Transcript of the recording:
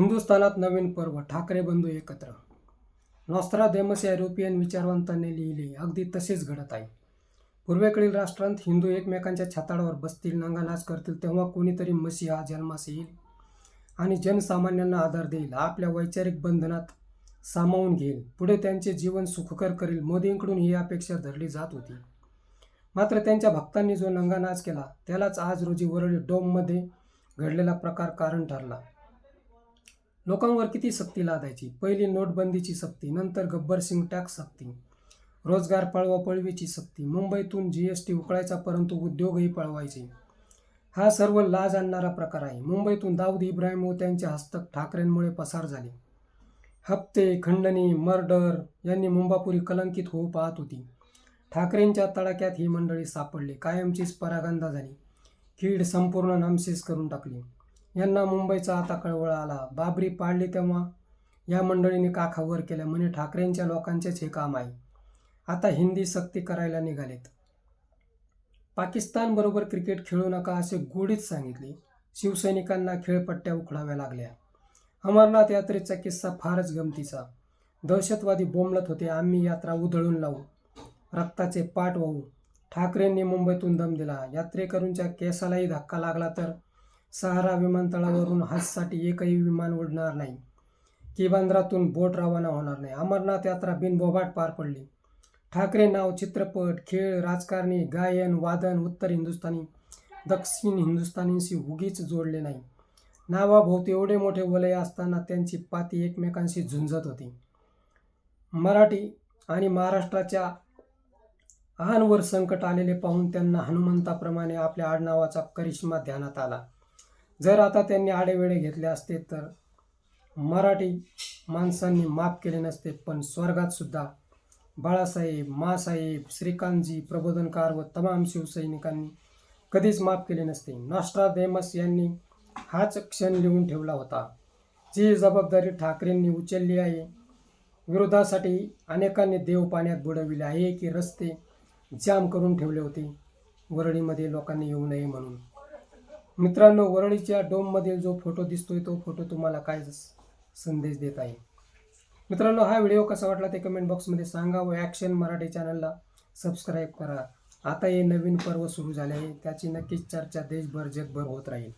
हिंदुस्थानात नवीन पर्व ठाकरे बंधू एकत्र. नॉस्ट्राडेमस या युरोपियन विचारवंतांनी लिहिले अगदी तसेच घडत आहे. पूर्वेकडील राष्ट्रांत हिंदू एकमेकांच्या छताडावर बसतील नांगानाच करतील तेव्हा कोणीतरी मसीहा जन्मास येईल. आणि जनसामान्यांना आधार देईल आपल्या वैचारिक बंधनात सामावून घेईल. पुढे त्यांचे जीवन सुखकर करेल मोदींकडून ही अपेक्षा धरली जात होती. मात्र त्यांच्या भक्तांनी जो नंगानाच केला त्यालाच आज रोजी वरळी डोममध्ये घडलेला प्रकार कारण ठरला. लोकांवर किती सक्ती लादायची? पहिली नोटबंदीची सक्ती नंतर गब्बर सिंग टॅक्स सक्ती. रोजगार पळवा पळवीची सक्ती मुंबईतून जी एस टी उकळायचा परंतु उद्योगही पळवायचे. हा सर्व लाज आणणारा प्रकार आहे. मुंबईतून दाऊद इब्राहिम व त्यांचे हस्तक ठाकरेंमुळे पसार झाले. हप्ते खंडणी मर्डर यांनी मुंबापुरी कलंकित होऊ पाहत होती. ठाकरेंच्या तडाक्यात ही मंडळी सापडली. कायमचीच परागंदा झाली. कीड संपूर्ण नामशेष करून टाकली. यांना मुंबईचा आता कळवळ आला. बाबरी पाडली तेव्हा या मंडळीने का वर केल्या. म्हणे ठाकरेंच्या लोकांचेच हे काम आहे. आता हिंदी सक्ती करायला निघालेत. पाकिस्तान बरोबर क्रिकेट खेळू नका असे गोडीच सांगितले. शिवसैनिकांना खेळपट्ट्या उखडाव्या लागल्या. अमरनाथ यात्रेचा किस्सा फारच गमतीचा. दहशतवादी बोंबलत होते. आम्ही यात्रा उधळून लावू. रक्ताचे पाठ वाहू. ठाकरेंनी मुंबईतून दम दिला. यात्रेकरूंच्या केसालाही धक्का लागला तर सहारा विमानतळावरून हजसाठी एकही विमान उडणार नाही. की बांद्रातून बोट रवाना होणार नाही. अमरनाथ यात्रा बिनबोभाट पार पडली. ठाकरे नाव चित्रपट खेळ राजकारणी गायन वादन उत्तर हिंदुस्थानी दक्षिण हिंदुस्थानींशी उगीच जोडले नाही. नावाभोवती एवढे मोठे वलय असताना त्यांची पाती एकमेकांशी झुंजत होती. मराठी आणि महाराष्ट्राच्या आहांवर संकट आलेले पाहून त्यांना हनुमंताप्रमाणे आपल्या आडनावाचा करिश्मा ध्यानात आला. जर आता त्यांनी आडेवेळे घेतले असते तर मराठी माणसांनी माफ केले नसते पण स्वर्गात सुद्धा बाळासाहेब मासाहेब श्रीकांतजी प्रबोधनकार व तमाम शिवसैनिकांनी कधीच माफ केले नसते. नॉस्ट्राडेमस यांनी हाच क्षण लिहून ठेवला होता जी जबाबदारी ठाकरेंनी उचलली आहे विरोधासाठी अनेकांनी देव पाण्यात बुडविले आहे की रस्ते जाम करून ठेवले होते वरळीमध्ये लोकांनी येऊ नये म्हणून. मित्रांनो वरळीच्या डोममधील जो फोटो दिसतोय तो फोटो तुम्हाला काय संदेश देत आहे? मित्रांनो हा व्हिडिओ कसा वाटला ते कमेंट बॉक्समध्ये सांगा व ॲक्शन मराठी चॅनलला सबस्क्राईब करा. आता हे नवीन पर्व सुरू झाले आहे. त्याची नक्कीच चर्चा देशभर जगभर होत राहील.